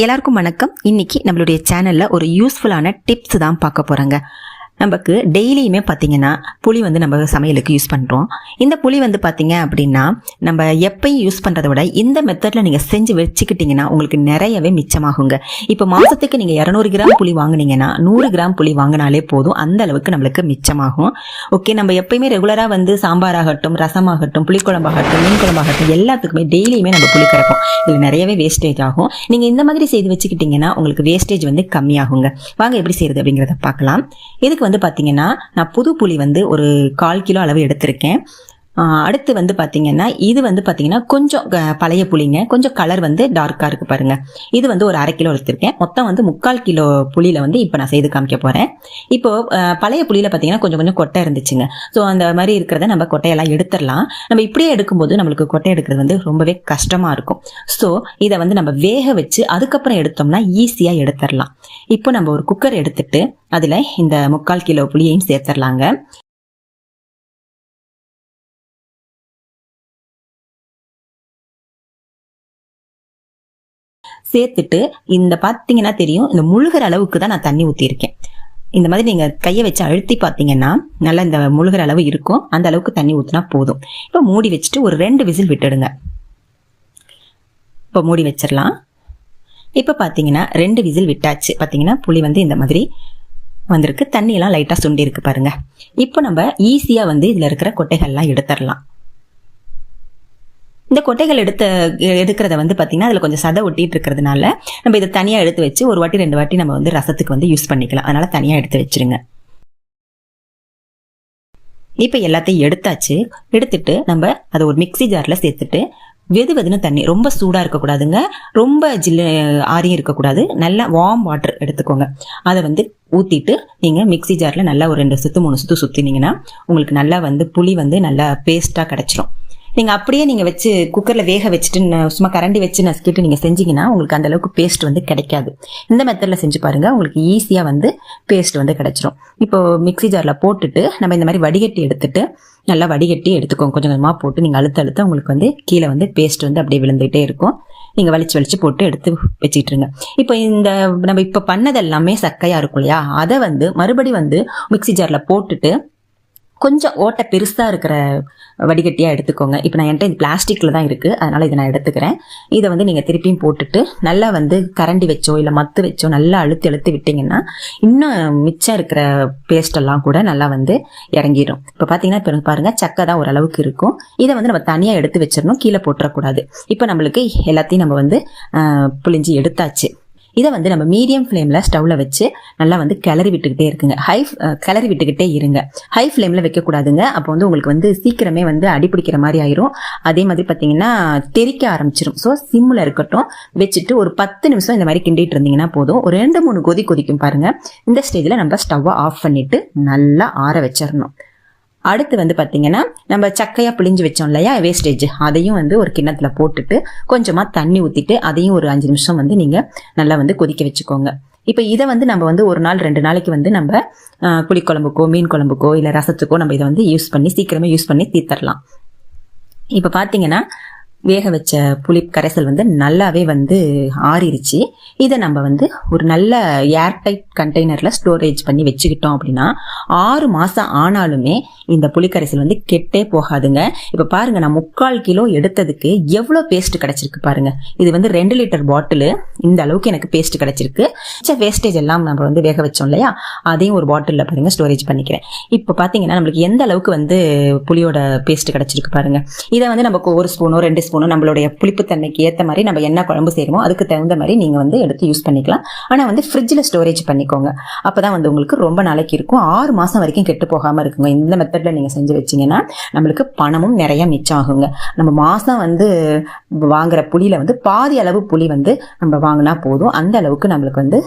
எல்லாருக்கும் வணக்கம். இன்னைக்கு நம்மளுடைய சேனல்ல ஒரு யூஸ்ஃபுல்லான டிப்ஸ் தான் பார்க்க போறாங்க. நமக்கு டெய்லியுமே பார்த்தீங்கன்னா புளி வந்து நம்ம சமையலுக்கு யூஸ் பண்ணுறோம் இந்த புளி வந்து பார்த்தீங்க அப்படின்னா நம்ம எப்பயும் யூஸ் பண்ணுறதை விட இந்த மெத்தடில் நீங்கள் செஞ்சு வச்சுக்கிட்டிங்கன்னா உங்களுக்கு நிறையவே மிச்சமாகுங்க. இப்போ மாதத்துக்கு நீங்கள் இரநூறு கிராம் புளி வாங்குனீங்கன்னா நூறு கிராம் புளி வாங்கினாலே போதும். அந்த அளவுக்கு நம்மளுக்கு மிச்சமாகும். ஓகே நம்ம எப்பயுமே ரெகுலராக வந்து சாம்பாராகட்டும் ரசமாகட்டும் புளிக்குழம்பாகட்டும் மீன் குழம்பாகட்டும் எல்லாத்துக்குமே டெய்லியுமே நம்ம புளி கரைப்போம். இதில் நிறையவே வேஸ்டேஜ் ஆகும். நீங்கள் இந்த மாதிரி செய்து வச்சுக்கிட்டிங்கன்னா உங்களுக்கு வேஸ்டேஜ் வந்து கம்மியாகுங்க. வாங்க எப்படி செய்யுது அப்படிங்கிறத பார்க்கலாம். இதுக்கு வந்து பார்த்தீங்கன்னா நான் புது புளி வந்து ஒரு கால் கிலோ அளவு எடுத்திருக்கேன். அடுத்து வந்து பார்த்தீங்கன்னா இது வந்து பார்த்தீங்கன்னா கொஞ்சம் க- பழைய புளிங்க. கொஞ்சம் கலர் வந்து டார்க்காக இருக்குது பாருங்க. இது வந்து ஒரு அரை கிலோ எடுத்திருக்கேன். மொத்தம் வந்து முக்கால் கிலோ புளியில் வந்து இப்போ நான் செய்து காமிக்க போகிறேன் இப்போ பழைய புளியில் பார்த்தீங்கன்னா கொஞ்சம் கொஞ்சம் கொட்டை இருந்துச்சுங்க. ஸோ அந்த மாதிரி இருக்கிறத நம்ம கொட்டையெல்லாம் எடுத்துடலாம். நம்ம இப்படியே எடுக்கும்போது நம்மளுக்கு கொட்டை எடுக்கிறது வந்து ரொம்பவே கஷ்டமாக இருக்கும். ஸோ இதை வந்து நம்ம வேக வச்சு அதுக்கப்புறம் எடுத்தோம்னா ஈஸியாக எடுத்துடலாம். இப்போ நம்ம ஒரு குக்கர் எடுத்துட்டு அதில் இந்த முக்கால் கிலோ புளியையும் சேர்த்துடலாங்க. சேர்த்துட்டு இந்த பார்த்தீங்கன்னா தெரியும் இந்த முழுகிற அளவுக்கு தான் நான் தண்ணி ஊற்றிருக்கேன் இந்த மாதிரி நீங்கள் கையை வச்சு அழுத்தி பார்த்தீங்கன்னா நல்லா இந்த முழுகிற அளவு இருக்கும். அந்த அளவுக்கு தண்ணி ஊற்றினா போதும். இப்போ மூடி வச்சுட்டு ஒரு ரெண்டு விசில் விட்டுடுங்க. இப்போ மூடி வச்சிடலாம். இப்போ பார்த்தீங்கன்னா ரெண்டு விசில் விட்டாச்சு. பார்த்தீங்கன்னா புளி வந்து இந்த மாதிரி வந்திருக்கு. தண்ணியெல்லாம் லைட்டாக சுண்டி இருக்கு பாருங்க. இப்போ நம்ம ஈஸியாக வந்து இதில் இருக்கிற கொட்டைகள்லாம் எடுத்துடலாம். இந்த கொட்டைகள் எடுத்த எடுக்கிறத வந்து பார்த்தீங்கன்னா அதில் கொஞ்சம் சதை ஒட்டிட்டு இருக்கிறதுனால நம்ம இதை தனியாக எடுத்து வச்சு ஒரு வாட்டி ரெண்டு வாட்டி நம்ம வந்து ரசத்துக்கு வந்து யூஸ் பண்ணிக்கலாம். அதனால தனியாக எடுத்து வச்சிருங்க. இப்போ எல்லாத்தையும் எடுத்தாச்சு. எடுத்துட்டு நம்ம அதை ஒரு மிக்ஸி ஜாரில் சேர்த்துட்டு வெது வெதுன்னு தண்ணி ரொம்ப சூடாக இருக்கக்கூடாதுங்க. ரொம்ப ஜில்லு ஆரியும் இருக்கக்கூடாது. நல்லா வார்ம் வாட்டர் எடுத்துக்கோங்க. அதை வந்து ஊற்றிட்டு நீங்கள் மிக்ஸி ஜாரில் நல்லா ஒரு ரெண்டு சுத்து மூணு சுற்று சுற்றினீங்கன்னா உங்களுக்கு நல்லா வந்து புளி வந்து நல்லா பேஸ்ட்டாக கிடச்சிரும். நீங்கள் அப்படியே நீங்கள் வச்சு குக்கரில் வேக வச்சுட்டு சும்மா கரண்டி வச்சு நசுக்கிட்டு நீங்கள் செஞ்சீங்கன்னா உங்களுக்கு அந்தளவுக்கு பேஸ்ட் வந்து கிடைக்காது. இந்த மெத்தடில் செஞ்சு பாருங்கள் உங்களுக்கு ஈஸியாக வந்து பேஸ்ட் வந்து கிடைச்சிரும். இப்போ மிக்ஸி ஜாரில் போட்டுட்டு நம்ம இந்த மாதிரி வடிகட்டி எடுத்துட்டு நல்லா வடிகட்டி எடுத்துக்கோங்க. கொஞ்சம் கொஞ்சமாக போட்டு நீங்கள் அழுத்த அழுத்த உங்களுக்கு வந்து கீழே வந்து பேஸ்ட் வந்து அப்படியே விழுந்துகிட்டே இருக்கும். நீங்கள் வலிச்சு வலிச்சு போட்டு எடுத்து வச்சுக்கிட்டுருங்க. இப்போ இந்த நம்ம இப்போ பண்ணது எல்லாமே சக்கையாக இருக்கும் இல்லையா? அதை வந்து மறுபடி வந்து மிக்ஸி ஜாரில் போட்டுட்டு கொஞ்சம் ஓட்டை பெருசாக இருக்கிற வடிகட்டியாக எடுத்துக்கோங்க. இப்போ நான் என்கிட்ட இது பிளாஸ்டிக்கில் தான் இருக்குது அதனால் இதை நான் எடுத்துக்கிறேன். இதை வந்து நீங்கள் திருப்பியும் போட்டுட்டு நல்லா வந்து கரண்டி வச்சோ இல்லை மத்து வச்சோ நல்லா அழுத்தி அழுத்தி விட்டிங்கன்னா இன்னும் மிச்சம் இருக்கிற பேஸ்டெல்லாம் கூட நல்லா வந்து இறங்கிடும் இப்போ பார்த்தீங்கன்னா இப்போ பாருங்கள் சக்கை தான் ஓரளவுக்கு இருக்கும். இதை வந்து நம்ம தனியாக எடுத்து வச்சிடணும். கீழே போட்டுறக்கூடாது. இப்போ நம்மளுக்கு எல்லாத்தையும் நம்ம வந்து புளிஞ்சி எடுத்தாச்சு. இதை வந்து நம்ம மீடியம் ஃப்ளேமில் ஸ்டவ்வில் வச்சு நல்லா வந்து கிளறி விட்டுக்கிட்டே இருக்குங்க. ஹை கிளறி விட்டுக்கிட்டே இருங்க. ஹை ஃப்ளேமில் வைக்கக்கூடாதுங்க அப்போ வந்து உங்களுக்கு வந்து சீக்கிரமே வந்து அடிப்பிடிக்கிற மாதிரி ஆயிரும். அதே மாதிரி பார்த்தீங்கன்னா தெறிக்க ஆரம்பிச்சிடும் ஸோ சிம்மில் இருக்கட்டும் வச்சுட்டு ஒரு பத்து நிமிஷம் இந்த மாதிரி கிண்டிட்டு இருந்தீங்கன்னா போதும். ஒரு ரெண்டு மூணு கொதி கொதிக்கும் பாருங்க. இந்த ஸ்டேஜில் நம்ம ஸ்டவ்வை ஆஃப் பண்ணிட்டு நல்லா ஆற வச்சிடணும் அடுத்து வந்து பார்த்தீங்கன்னா நம்ம சக்கையாக பிழிஞ்சு வச்சோம் இல்லையா வேஸ்டேஜ் அதையும் வந்து ஒரு கிண்ணத்தில் போட்டுட்டு கொஞ்சமாக தண்ணி ஊற்றிட்டு அதையும் ஒரு அஞ்சு நிமிஷம் வந்து நீங்கள் நல்லா வந்து கொதிக்க வச்சுக்கோங்க. இப்போ இதை வந்து நம்ம வந்து ஒரு நாள் ரெண்டு நாளைக்கு வந்து நம்ம புளிக்குழம்புக்கோ மீன் குழம்புக்கோ இல்லை ரசத்துக்கோ நம்ம இதை வந்து யூஸ் பண்ணி சீக்கிரமே யூஸ் பண்ணி தீர்த்தரலாம். இப்போ பார்த்தீங்கன்னா வேக வச்ச புளி கரைசல் வந்து நல்லாவே வந்து ஆறிடுச்சு இதை நம்ம வந்து ஒரு நல்ல ஏர்டைட் கண்டெய்னரில் ஸ்டோரேஜ் பண்ணி வச்சுக்கிட்டோம் அப்படின்னா ஆறு மாதம் ஆனாலுமே இந்த புளிக்கரைசல் வந்து கெட்டே போகாதுங்க. இப்போ பாருங்கள் நான் முக்கால் கிலோ எடுத்ததுக்கு எவ்வளோ பேஸ்ட் கிடச்சிருக்கு பாருங்கள் இது வந்து ரெண்டு லிட்டர் பாட்டிலு இந்த அளவுக்கு எனக்கு பேஸ்ட் கிடச்சிருக்கு. மிச்ச வேஸ்டேஜ் எல்லாம் நம்ம வந்து வேக வச்சோம் இல்லையா? அதையும் ஒரு பாட்டிலில் பாருங்கள் ஸ்டோரேஜ் பண்ணிக்கிறேன். இப்போ பார்த்தீங்கன்னா நம்மளுக்கு எந்த அளவுக்கு வந்து புளியோட பேஸ்ட் கிடச்சிருக்கு பாருங்க. இதை வந்து நமக்கு ஒரு ஸ்பூனோ ரெண்டு ஸ்பூனோ நம்மளுடைய புளிப்புத்தன்மைக்கு ஏற்ற மாதிரி நம்ம என்ன குழம்பு செய்யறோமோ அதுக்கு தகுந்த மாதிரி நீங்கள் வந்து எடுத்து யூஸ் பண்ணிக்கலாம். ஆனால் வந்து ஃப்ரிட்ஜில் ஸ்டோரேஜ் பண்ணிக்கோங்க. அப்போ தான் வந்து உங்களுக்கு ரொம்ப நாளைக்கு இருக்கும். ஆறு மாதம் வரைக்கும் கெட்டு போகாமல் இருக்குங்க. இந்த மெத்தடில் நீங்கள் செஞ்சு வச்சீங்கன்னா நம்மளுக்கு பணமும் நிறைய மிச்சம் ஆகுங்க. நம்ம மாதம் வந்து வாங்குற புளியில் வந்து பாதி அளவு புளி வந்து நம்ம வாங்கினா போதும். அந்த அளவுக்கு நம்மளுக்கு வந்து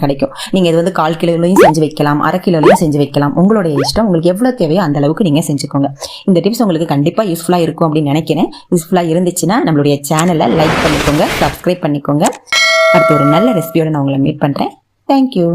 கிடைக்கும். நீங்கள் இது வந்து கால் கிலோலையும் செஞ்சு வைக்கலாம் அரை கிலோலையும் செஞ்சு வைக்கலாம். உங்களுடைய இஷ்டம் உங்களுக்கு எவ்வளோ தேவையோ அந்த அளவுக்கு நீங்கள் செஞ்சுக்கோங்க. இந்த டிப்ஸ் உங்களுக்கு கண்டிப்பாக யூஸ்ஃபுல்லாக இருக்கும் அப்படின்னு நினைக்கிறேன். யூஸ்ஃபுல்லாக இருந்துச்சுன்னா நம்மளுடைய சேனலை லைக் பண்ணிக்கோங்க சப்ஸ்கிரைப் பண்ணிக்கோங்க. அடுத்து ஒரு நல்ல ரெசிபியோட நான் உங்களை மீட் பண்ணுறேன் தேங்க்யூ